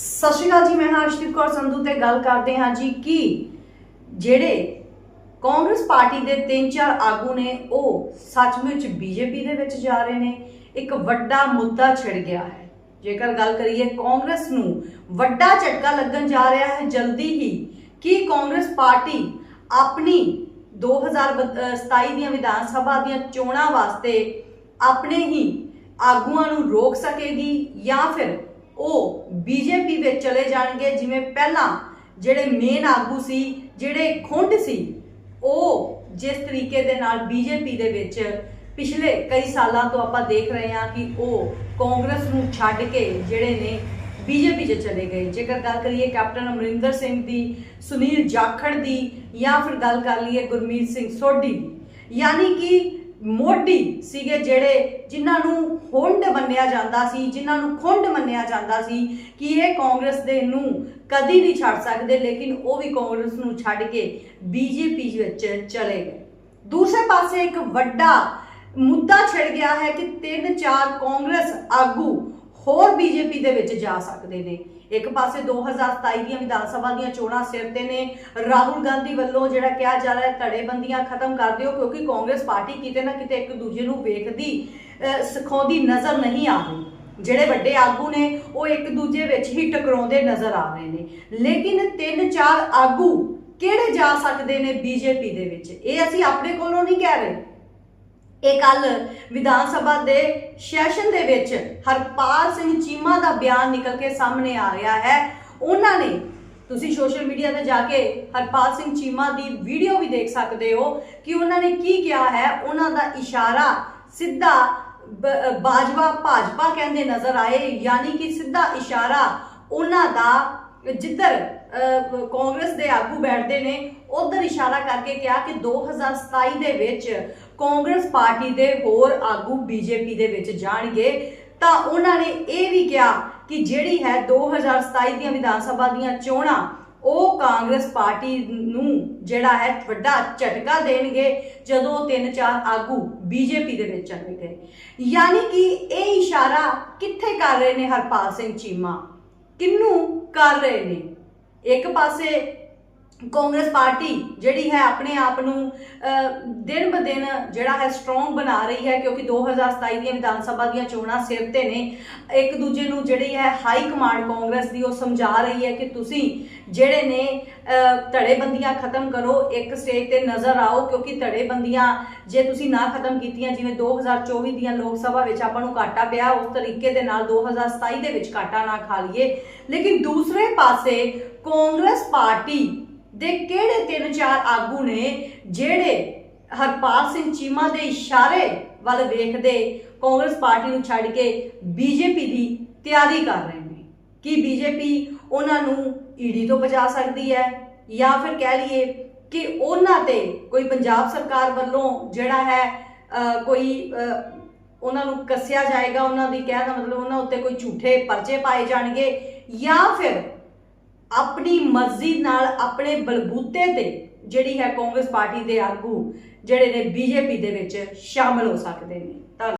ਸਤਿ ਸ਼੍ਰੀ ਅਕਾਲ ਜੀ, ਮੈਂ ਹਾਂ ਅਰਸ਼ਦੀਪ ਕੌਰ ਸੰਧੂ ਤੇ ਗੱਲ ਕਰਦੇ ਹਾਂ ਜੀ ਕਿ ਜਿਹੜੇ ਕਾਂਗਰਸ ਪਾਰਟੀ ਦੇ ਤਿੰਨ ਚਾਰ ਆਗੂ ਨੇ, ਉਹ ਸੱਚਮੁੱਚ ਬੀਜੇਪੀ ਦੇ ਵਿੱਚ ਜਾ ਰਹੇ ਨੇ। ਇੱਕ ਵੱਡਾ ਮੁੱਦਾ ਛਿੜ ਗਿਆ ਹੈ। ਜੇਕਰ ਗੱਲ ਕਰੀਏ ਕਾਂਗਰਸ ਨੂੰ, ਵੱਡਾ ਝਟਕਾ ਲੱਗਣ ਜਾ ਰਿਹਾ ਹੈ ਜਲਦੀ ਹੀ ਕਿ ਕਾਂਗਰਸ ਪਾਰਟੀ ਆਪਣੀ 2027 ਦੀਆਂ ਵਿਧਾਨ ਸਭਾ ਦੀਆਂ ਚੋਣਾਂ ਵਾਸਤੇ ਆਪਣੇ ਹੀ ਆਗੂਆਂ ਨੂੰ ਰੋਕ ਸਕੇਗੀ ਜਾਂ ਫਿਰ ਉਹ ਬੀਜੇਪੀ ਵਿੱਚ ਚਲੇ ਜਾਣਗੇ। ਜਿਵੇਂ ਪਹਿਲਾਂ ਜਿਹੜੇ ਮੇਨ ਆਗੂ ਸੀ, ਜਿਹੜੇ ਖੁੰਡ ਸੀ, ਉਹ ਜਿਸ ਤਰੀਕੇ ਦੇ ਨਾਲ ਬੀਜੇਪੀ ਦੇ ਵਿੱਚ ਪਿਛਲੇ ਕਈ ਸਾਲਾਂ ਤੋਂ ਆਪਾਂ ਦੇਖ ਰਹੇ ਹਾਂ ਕਿ ਉਹ ਕਾਂਗਰਸ ਨੂੰ ਛੱਡ ਕੇ ਜਿਹੜੇ ਨੇ ਬੀਜੇਪੀ 'ਚ ਚਲੇ ਗਏ। ਜੇਕਰ ਗੱਲ ਕਰੀਏ ਕੈਪਟਨ ਅਮਰਿੰਦਰ ਸਿੰਘ ਦੀ, ਸੁਨੀਲ ਜਾਖੜ ਦੀ ਜਾਂ ਫਿਰ ਗੱਲ ਕਰ ਲਈਏ ਗੁਰਮੀਤ ਸਿੰਘ ਸੋਢੀ ਦੀ। ਯਾਨੀ ਕਿ ਮੋਢੀ ਸੀਗੇ ਜਿਹੜੇ ਜਿਨ੍ਹਾਂ ਨੂੰ ਹੁੰਡ ਮੰਨਿਆ ਜਾਂਦਾ ਸੀ, ਜਿਨ੍ਹਾਂ ਨੂੰ ਖੁੰਡ ਮੰਨਿਆ ਜਾਂਦਾ ਸੀ ਕਿ ਇਹ ਕਾਂਗਰਸ ਦੇ ਨੂੰ ਕਦੀ ਨਹੀਂ ਛੱਡ ਸਕਦੇ, ਲੇਕਿਨ ਉਹ ਵੀ ਕਾਂਗਰਸ ਨੂੰ ਛੱਡ ਕੇ ਬੀਜੇਪੀ ਵਿੱਚ ਚਲੇ ਗਏ। ਦੂਸਰੇ ਪਾਸੇ ਇੱਕ ਵੱਡਾ ਮੁੱਦਾ ਛਿੜ ਗਿਆ ਹੈ ਕਿ ਤਿੰਨ ਚਾਰ ਕਾਂਗਰਸ ਆਗੂ ਹੋਰ ਬੀਜੇਪੀ ਦੇ ਵਿੱਚ ਜਾ ਸਕਦੇ ਨੇ। ਇੱਕ ਪਾਸੇ 2027 ਦੀਆਂ ਵਿਧਾਨ ਸਭਾ ਦੀਆਂ ਚੋਣਾਂ ਸਿਰ ਤੇ ਨੇ। ਰਾਹੁਲ ਗਾਂਧੀ ਵੱਲੋਂ ਜਿਹੜਾ ਕਿਹਾ ਜਾ ਰਿਹਾ ਹੈ, ਧੜੇਬੰਦੀਆਂ ਖਤਮ ਕਰ ਦਿਓ, ਕਿਉਂਕਿ ਕਾਂਗਰਸ ਪਾਰਟੀ ਕਿਤੇ ਨਾ ਕਿਤੇ ਇੱਕ ਦੂਜੇ ਨੂੰ ਵੇਖਦੀ ਸਿਖਾਉਂਦੀ ਨਜ਼ਰ ਨਹੀਂ ਆ ਰਹੀ। ਜਿਹੜੇ ਵੱਡੇ ਆਗੂ ਨੇ, ਉਹ ਇੱਕ ਦੂਜੇ ਵਿੱਚ ਹੀ ਟਕਰਾਉਂਦੇ ਨਜ਼ਰ ਆ ਰਹੇ ਨੇ। ਲੇਕਿਨ ਤਿੰਨ ਚਾਰ ਆਗੂ ਕਿਹੜੇ ਜਾ ਸਕਦੇ ਨੇ ਬੀਜੇਪੀ ਦੇ ਵਿੱਚ? ਇਹ ਅਸੀਂ ਆਪਣੇ ਕੋਲੋਂ ਨਹੀਂ ਕਹਿ ਰਹੇ। ਇਹ ਕੱਲ ਵਿਧਾਨ ਸਭਾ ਦੇ ਸੈਸ਼ਨ ਦੇ ਵਿੱਚ ਹਰਪਾਲ ਸਿੰਘ ਚੀਮਾ ਦਾ ਬਿਆਨ ਨਿਕਲ ਕੇ ਸਾਹਮਣੇ ਆ ਰਿਹਾ ਹੈ। ਉਹਨਾਂ ਨੇ, ਤੁਸੀਂ ਸੋਸ਼ਲ ਮੀਡੀਆ ਤੇ ਜਾ ਕੇ ਹਰਪਾਲ ਸਿੰਘ ਚੀਮਾ ਦੀ ਵੀਡੀਓ ਵੀ ਦੇਖ ਸਕਦੇ ਹੋ ਕਿ ਉਹਨਾਂ ਨੇ ਕੀ ਕਿਹਾ ਹੈ। ਉਹਨਾਂ ਦਾ ਇਸ਼ਾਰਾ ਸਿੱਧਾ ਬਾਜਵਾ ਭਾਜਪਾ ਕਹਿੰਦੇ ਨਜ਼ਰ ਆਏ, ਯਾਨੀ ਕਿ ਸਿੱਧਾ ਇਸ਼ਾਰਾ ਉਹਨਾਂ ਦਾ ਜਿੱਧਰ ਕਾਂਗਰਸ ਦੇ ਆਗੂ ਬੈਠਦੇ ਨੇ, ਉਧਰ ਇਸ਼ਾਰਾ ਕਰਕੇ ਕਿਹਾ ਕਿ 2027 ਦੇ ਵਿੱਚ ਕਾਂਗਰਸ ਪਾਰਟੀ ਦੇ ਹੋਰ ਆਗੂ ਬੀਜੇਪੀ ਦੇ ਵਿੱਚ ਜਾਣਗੇ, ਤਾਂ ਉਹਨਾਂ ਨੇ ਇਹ ਵੀ ਕਿਹਾ ਕਿ ਜਿਹੜੀ ਹੈ 2027 ਦੀਆਂ ਵਿਧਾਨ ਸਭਾ ਦੀਆਂ ਚੋਣਾਂ, ਉਹ ਕਾਂਗਰਸ ਪਾਰਟੀ ਨੂੰ ਜਿਹੜਾ ਹੈ ਵੱਡਾ ਝਟਕਾ ਦੇਣਗੇ ਜਦੋਂ ਤਿੰਨ ਚਾਰ ਆਗੂ ਬੀਜੇਪੀ ਦੇ ਵਿੱਚ ਚਲੇ ਗਏ ਯਾਨੀ ਕਿ ਇਹ ਇਸ਼ਾਰਾ ਕਿੱਥੇ ਕਰ ਰਹੇ ਨੇ ਹਰਪਾਲ ਸਿੰਘ ਚੀਮਾ? ਕਿੰਨੂੰ ਕਰ ਰਹੇ ਨੇ? ਇੱਕ ਪਾਸੇ ਕਾਂਗਰਸ ਪਾਰਟੀ ਜਿਹੜੀ ਹੈ ਆਪਣੇ ਆਪ ਨੂੰ ਦਿਨ ਬ ਦਿਨ ਜਿਹੜਾ ਹੈ ਸਟਰੋਂਗ ਬਣਾ ਰਹੀ ਹੈ ਕਿਉਂਕਿ 2027 ਦੀਆਂ ਵਿਧਾਨ ਸਭਾ ਦੀਆਂ ਚੋਣਾਂ ਸਿਰ ਤੇ ਨੇ। ਇੱਕ ਦੂਜੇ ਨੂੰ ਜਿਹੜੀ ਹੈ ਹਾਈ ਕਮਾਂਡ ਕਾਂਗਰਸ ਦੀ ਉਹ ਸਮਝਾ ਰਹੀ ਹੈ ਕਿ ਤੁਸੀਂ ਜਿਹੜੇ ਨੇ ਧੜੇਬੰਦੀਆਂ ਖਤਮ ਕਰੋ, ਇੱਕ ਸਟੇਜ ਤੇ ਨਜ਼ਰ ਆਓ ਕਿਉਂਕਿ ਧੜੇਬੰਦੀਆਂ ਜੇ ਤੁਸੀਂ ਨਾ ਖਤਮ ਕੀਤੀਆਂ, ਜਿਵੇਂ 2024 ਦੀਆਂ ਲੋਕ ਸਭਾ ਵਿੱਚ ਆਪਾਂ ਨੂੰ ਘਾਟਾ ਪਿਆ, ਉਸ ਤਰੀਕੇ ਦੇ ਨਾਲ 2027 ਦੇ ਵਿੱਚ ਘਾਟਾ ਨਾ ਖਾ ਲਈਏ। ਲੇਕਿਨ ਦੂਸਰੇ ਪਾਸੇ ਕਾਂਗਰਸ ਪਾਰਟੀ ਦੇ ਕਿਹੜੇ ਤਿੰਨ ਚਾਰ ਆਗੂ ਨੇ ਜਿਹੜੇ ਹਰਪਾਲ ਸਿੰਘ ਚੀਮਾ ਦੇ ਇਸ਼ਾਰੇ ਵੱਲ ਵੇਖਦੇ ਕਾਂਗਰਸ ਪਾਰਟੀ ਨੂੰ ਛੱਡ ਕੇ ਬੀਜੇਪੀ ਦੀ ਤਿਆਰੀ ਕਰ ਰਹੇ ਨੇ? ਕੀ ਬੀਜੇਪੀ ਉਹਨਾਂ ਨੂੰ ਈਡੀ ਤੋਂ ਬਚਾ ਸਕਦੀ ਹੈ? ਜਾਂ ਫਿਰ ਕਹਿ ਲਈਏ ਕਿ ਉਹਨਾਂ ਤੇ ਕੋਈ ਪੰਜਾਬ ਸਰਕਾਰ ਵੱਲੋਂ ਜਿਹੜਾ ਹੈ ਕੋਈ ਉਹਨਾਂ ਨੂੰ ਕੱਸਿਆ ਜਾਏਗਾ, ਉਹਨਾਂ ਦੀ ਕਹਿਣ ਦਾ ਮਤਲਬ ਉਹਨਾਂ ਉੱਤੇ ਕੋਈ ਝੂਠੇ ਪਰਚੇ ਪਾਏ ਜਾਣਗੇ ਜਾਂ ਫਿਰ ਆਪਣੀ ਮਰਜ਼ੀ ਨਾਲ ਆਪਣੇ ਬਲਬੂਤੇ ਤੇ ਜਿਹੜੀ ਹੈ ਕਾਂਗਰਸ ਪਾਰਟੀ ਦੇ ਆਗੂ ਜਿਹੜੇ ਨੇ ਬੀਜੇਪੀ ਦੇ ਵਿੱਚ ਸ਼ਾਮਲ ਹੋ ਸਕਦੇ ਨੇ। ਧੰਨਵਾਦ।